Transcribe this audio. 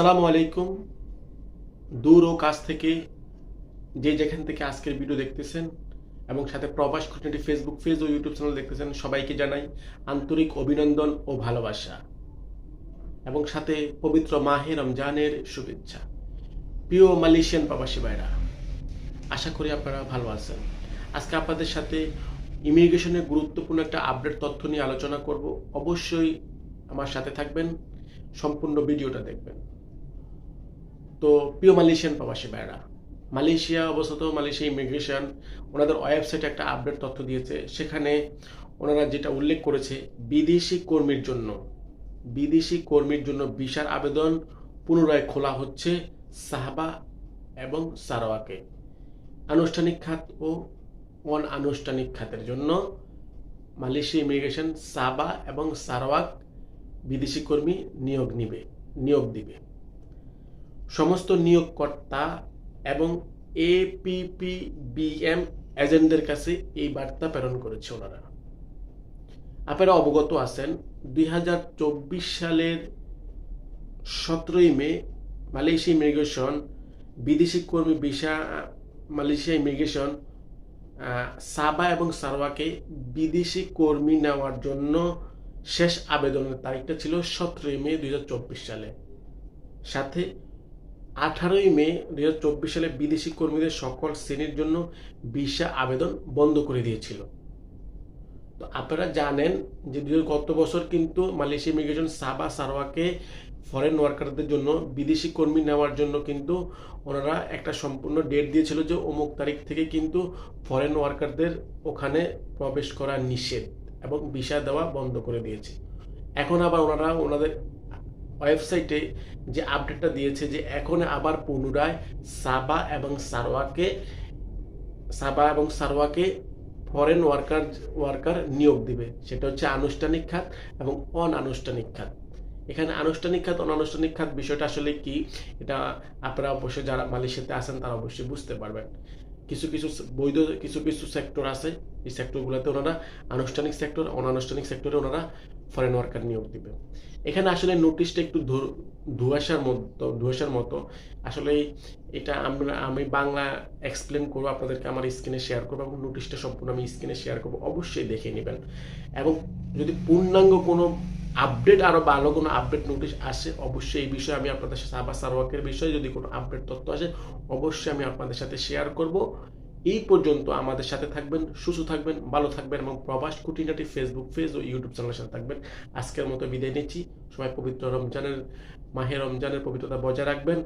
আসসালামু আলাইকুম। দূর ও কাছ থেকে যে যেখান থেকে আজকের ভিডিও দেখতেছেন এবং সাথে প্রবাস খুঁটিনাটি ফেসবুক পেজ ও ইউটিউব চ্যানেল দেখতেছেন, সবাইকে জানাই আন্তরিক অভিনন্দন ও ভালোবাসা এবং সাথে পবিত্র মাহে রমজানের শুভেচ্ছা। প্রিয় মালয়েশিয়ান প্রবাসী ভাইরা, আশা করি আপনারা ভালো আছেন। আজকে আপনাদের সাথে ইমিগ্রেশনের গুরুত্বপূর্ণ একটা আপডেট তথ্য নিয়ে আলোচনা করব। অবশ্যই আমার সাথে থাকবেন, সম্পূর্ণ ভিডিওটা দেখবেন। তো প্রিয় মালয়েশিয়ান প্রবাসী ভাইরা মালয়েশিয়া, অবস্থিত মালয়েশিয়া ইমিগ্রেশন, ওনাদের ওয়েবসাইটে একটা আপডেট তথ্য দিয়েছে। সেখানে ওনারা যেটা উল্লেখ করেছে, বিদেশি কর্মীর জন্য, বিদেশি কর্মীর জন্য ভিসার আবেদন পুনরায় খোলা হচ্ছে সাহাবা এবং সারোয়াকে। আনুষ্ঠানিক খাত ও অন আনুষ্ঠানিক খাতের জন্য মালয়েশিয়া ইমিগ্রেশন সাবা এবং সারোয়াক বিদেশি কর্মী নিয়োগ নিবে, নিয়োগ দিবে। সমস্ত নিয়োগকর্তা এবং এপিপিবিএম এজেন্টদের কাছে এই বার্তা প্রেরণ করেছে ওনারা। আপনারা অবগত আছেন, দুই হাজার চব্বিশ সালের সতেরোই মে মালয়েশিয়া ইমিগ্রেশন, বিদেশি কর্মী ভিসা, মালয়েশিয়া ইমিগ্রেশন সাবা এবং সারওয়াকে বিদেশি কর্মী নেওয়ার জন্য শেষ আবেদনের তারিখটা ছিল সতেরোই মে দুই হাজার চব্বিশ সালে। সাথে আঠারোই মে দু হাজার চব্বিশ সালে বিদেশি কর্মীদের সকল শ্রেণির জন্য ভিসা আবেদন বন্ধ করে দিয়েছিল। তো আপনারা জানেন যে দুই গত বছর কিন্তু মালয়েশিয়া ইমিগ্রেশন সাবা সারওয়াকে ফরেন ওয়ার্কারদের জন্য বিদেশি কর্মী নেওয়ার জন্য কিন্তু ওনারা একটা সম্পূর্ণ ডেট দিয়েছিল যে অমুক তারিখ থেকে কিন্তু ফরেন ওয়ার্কারদের ওখানে প্রবেশ করা নিষেধ এবং ভিসা দেওয়া বন্ধ করে দিয়েছে। এখন আবার ওনারা ওনাদের ওয়েবসাইটে যে আপডেটটা দিয়েছে যে এখন আবার পুনরায় সাবা এবং সারওয়াকে, সাবা এবং সারওয়াকে ফরেন ওয়ার্কার ওয়ার্কার নিয়োগ দিবে। সেটা হচ্ছে আনুষ্ঠানিক খাত এবং অনানুষ্ঠানিক খাত। এখানে আনুষ্ঠানিক খাত, অনানুষ্ঠানিক খাত বিষয়টা আসলে কি? এটা আপনারা অবশ্যই যারা মালয়েশিয়াতে আছেন তারা অবশ্যই বুঝতে পারবেন। কিছু কিছু বৈধ কিছু কিছু সেক্টর আছে। এই সেক্টরগুলোতে ওনারা আনুষ্ঠানিক সেক্টর অনানুষ্ঠানিক সেক্টরে ওনারা ফরেন ওয়ার্কার নিয়োগ দিবে। এখানে আসলে নোটিশটা একটু ধুয়াশার মতো ধুয়াশার মতো। আসলে এটা আমরা, আমি বাংলা এক্সপ্লেন করব, আপনাদেরকে আমার স্ক্রিনে শেয়ার করব এবং নোটিশটা সম্পূর্ণ আমি স্ক্রিনে শেয়ার করব, অবশ্যই দেখে নেবেন। এবং যদি পূর্ণাঙ্গ কোনো আপডেট আরও ভালো কোনো আপডেট নোটিশ আসে, অবশ্যই এই বিষয়ে আমি আপনাদের সাথে আবার সারওয়াকের বিষয়ে যদি কোনো আপডেট তথ্য আসে, অবশ্যই আমি আপনাদের সাথে শেয়ার করব। এই পর্যন্ত আমাদের সাথে থাকবেন, সুস্থ থাকবেন, ভালো থাকবেন এবং প্রবাস কুটিনাটি ফেসবুক পেজ ও ইউটিউব চ্যানেলের সাথে থাকবেন। আজকের মতো বিদায় নিচ্ছি। সবাই পবিত্র রমজানের, মাহে রমজানের পবিত্রতা বজায় রাখবেন।